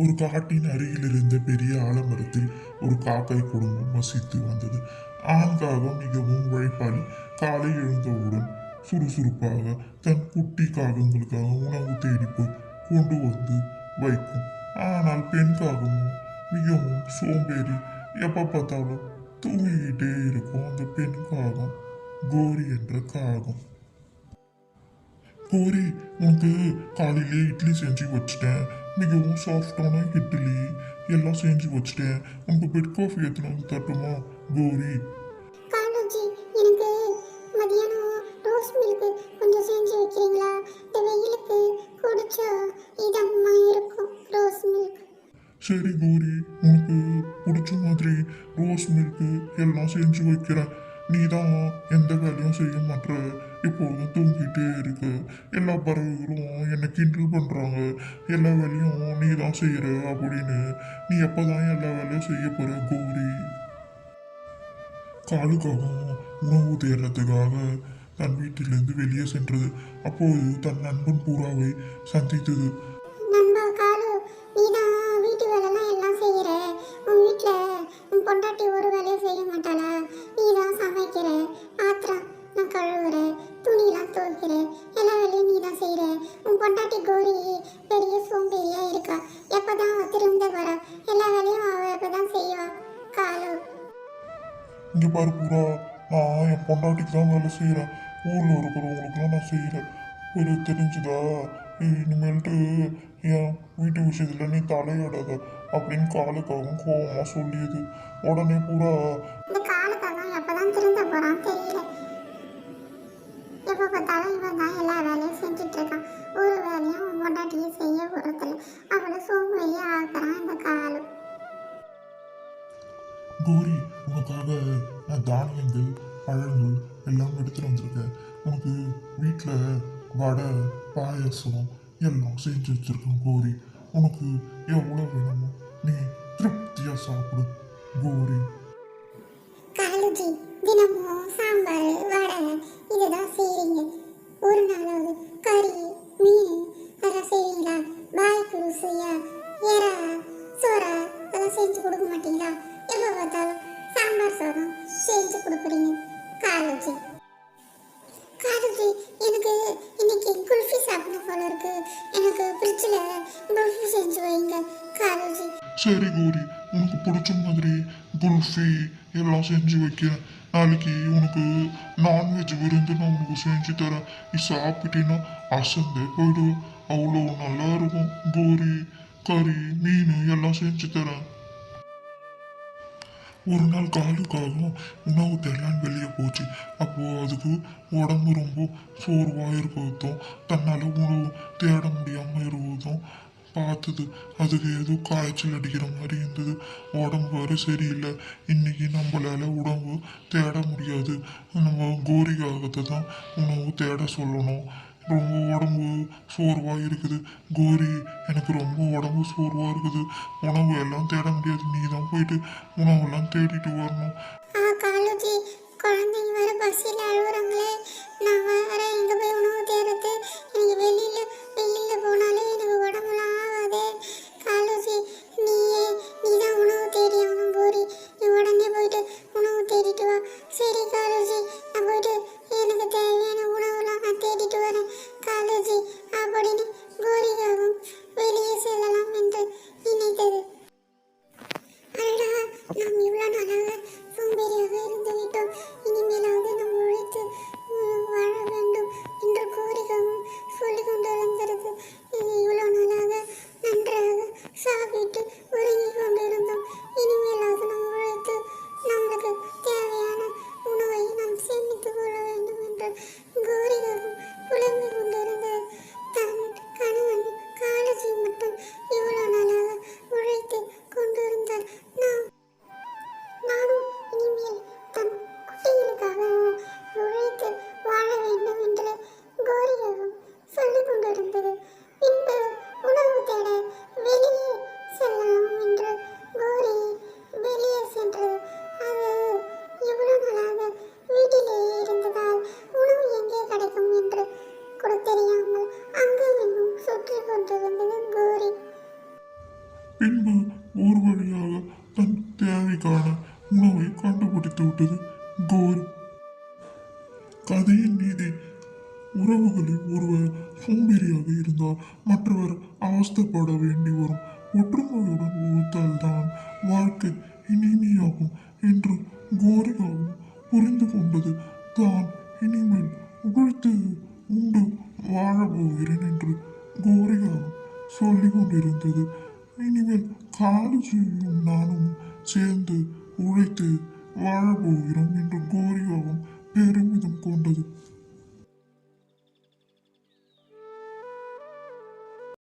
ஒரு காட்டின் அருகில் இருந்த பெரிய ஆலமரத்தில் ஒரு காக்கை குடும்பம் வசித்து வந்தது. ஆண்காகம் மிகவும் உழைப்பாளி. காலை எழுந்தவுடன் சுறுசுறுப்பாக தன் குட்டி காகங்களுக்காக உணவு தேடி போய் கொண்டு வந்து வைக்கும். ஆனால் பெண் காகமும் மிகவும் சோம்பேறி. எப்போ பார்த்தாலும் தூங்கிக்கிட்டே இருக்கும் அந்த பெண் காகம். கோரி என்ற காகம். கோரி உனக்கு காலையிலே இட்லி செஞ்சு வச்சிட்டேன். மிகவும் சாஃப்டான இட்லி. எல்லாம் செஞ்சு வச்சிட்டேன். உனக்கு பெட் காஃபி எத்தனை வந்து தட்டுமா? கோரி. காலேஜி எனக்கு மதியானம் ரோஸ் மில்க் கொஞ்சம் செஞ்சு வைக்கிறீங்களா? இந்த வெயிலுக்கு குடிச்சா இதமா இருக்கும் ரோஸ் மில்க் சரி கோரி உனக்கு பிடிச்ச மாதிரி ரோஸ் மில்க்கு எல்லாம் செஞ்சு வைக்கிறேன். நீ தான் எந்த வேலையும் செய்ய மாட்ற. இப்போதும் தூங்கிட்டே இருக்கு. எல்லா பறவைகளும் என்னை கிண்டல் பண்ணுறாங்க எல்லா வேலையும் நீ தான் செய்கிற அப்படின்னு. நீ எப்போ தான் எல்லா வேலையும் செய்ய போகிற கோரி? காலுக்காகவும் உணவு தேடுறதுக்காக தன் வீட்டிலிருந்து வெளியே சென்றது. அப்போது தன் நண்பன் பூராவை சந்தித்தது. நண்பா காலு நீ தான் வீட்டு வேலைலாம் எல்லாம் செய்கிற உன் வீட்டில் உன் பொண்டாட்டி ஒரு பொண்டாட்டி கோரி பெரிய சோம்பேறியா இருக்கா? எப்போ தான் அவ திரும்ப வரா? எல்லா வேலையும் அவள் எப்போ தான் செய்வா. காலு. இங்கே பாரு பூரா. நான் என் பொண்டாட்டிக்கு தான் வேலை செய்கிறேன் ஊரில் இருக்கிறவங்களுக்குலாம் நான் செய்கிறேன் ஒரு தெரிஞ்சுதா? இனிமேல்ட்டு என் வீட்டு விஷயத்தில் நீ தலையிடாத அப்படின்னு காலுக்காகவும் கோவமாக சொல்லியது. உடனே பூரா இந்த காலுக்காக எப்போ தான் திருந்த போகிறான் தெரியல. எப்போ பார்த்தாலும் இவன் தான் எல்லா வேலையும் செஞ்சுட்டு இருக்கான் ஒரு வேலையும் உன் பொண்டாட்டியும் செய்ய போகிறதில்ல அவளை சோம்பேறியா ஆக்குறான் இந்த காலு. கோரி உனக்காக நான் தானியங்கள் பழங்கள் எல்லாம் எடுத்துட்டு வந்திருக்கேன். உனக்கு வீட்டில் வடை பாயசம் எல்லாம் செஞ்சு வச்சிருக்கேன் கோரி. உனக்கு எவ்வளோ வேணுமோ நீ திருப்தியாக சாப்பிடு. கோரி சாதம் செஞ்சு கொடுக்குறீங்க. காலேஜி. காலேஜி எனக்கு இன்னைக்கு குல்ஃபி சாப்பிட போல இருக்கு. எனக்கு ஃப்ரிட்ஜில் குல்ஃபி செஞ்சு வைங்க காலேஜி. சரி கோரி உனக்கு பிடிச்ச மாதிரி குல்ஃபி எல்லாம் செஞ்சு வைக்கிறேன் நாளைக்கு உனக்கு நான்வெஜ் விருந்து நான் உனக்கு செஞ்சு தரேன். நீ சாப்பிட்டீங்கன்னா அசந்தே போயிடும் அவ்வளோ நல்லா இருக்கும். கோரி கறி மீன் எல்லாம் செஞ்சு தரேன். ஒரு நாள் காலுக்காகவும் உணவு தேடலான்னு வெளியே போச்சு. அப்போது அதுக்கு உடம்பு ரொம்ப சோர்வாக இருக்கிறதும் தன்னால் உணவு தேட முடியாமல் இருப்பதும் பார்த்தது. அதுக்கு ஏதோ காய்ச்சல் அடிக்கிற மாதிரி இருந்தது. உடம்பு வேறு சரியில்லை. இன்னைக்கு நம்மளால உடம்பு தேட முடியாது. நம்ம கோரிக்காகத்தை தான் உணவு தேட சொல்லணும். ரொம்ப உடம்பு சோர்வாக இருக்குது. கோரி எனக்கு ரொம்ப உடம்பு சோர்வாக இருக்குது. உணவு எல்லாம் தேட முடியாது. நீ தான் போயிட்டு உணவெல்லாம் தேடிட்டு வரணும். ஆ குழந்தைங்க வர பஸ்ஸில் அழுகுறாங்களே நான் வேற ang mula. பின்பு ஊர் வழியாக தன் தேவைக்கான உணவை கண்டுபிடித்து விட்டது. கோரி. கதையின் நீதி உறவுகளில் ஒருவர் சோம்பேறியாக இருந்தால் மற்றவர் அவஸ்தப்பட வேண்டி வரும். ஒற்றுமையுடன் உழைத்தால்தான் வாழ்க்கை இனிமையாகும் என்று கோரிகாவும் புரிந்து கொண்டது. தான் இனிமேல் உழைத்து உண்டு வாழப்போகிறேன் என்று கோரிகாவும் சொல்லிக் கொண்டிருந்தது இனிமேல் காலுஜியும் நானும் சேர்ந்து உழைத்து வாழப் போகிறோம் என்று கோரிகாவும் பெருமிதம் கொண்டது